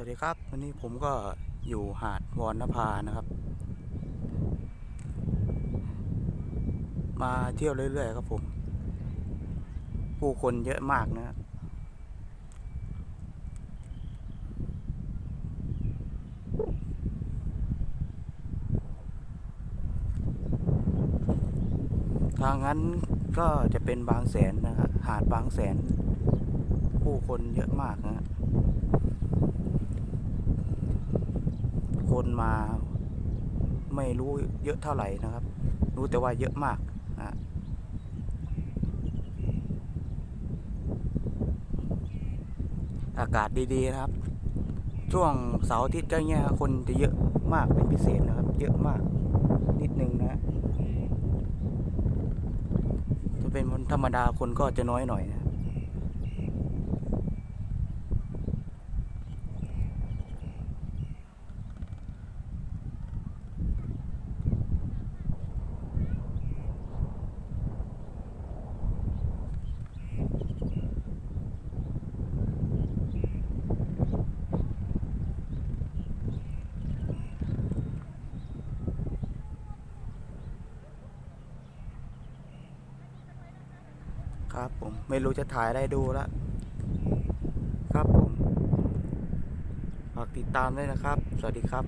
วัสดีครับ วันนี้ผมก็อยู่หาดวอนนภานะครับ มาเที่ยวเรื่อยๆครับผม ผู้คนเยอะมากนะทางนั้นก็จะเป็นบางแสนนะครับหาดบางแสน ผู้คนเยอะมากนะ คนมาไม่รู้เยอะเท่าไหร่นะครับ รู้แต่ว่าเยอะมากนะอากาศดีๆนะครับ ช่วงเสาร์อาทิตย์ก็เงี้ยคนจะเยอะมากเป็นพิเศษนะครับ เยอะมากนิดนึงนะจะเป็นวันธรรมดาคนก็จะน้อยหน่อยนะ ครับผมไม่รู้จะถ่ายอะไรดูละครับผมฝากติดตามด้วยนะครับ สวัสดีครับ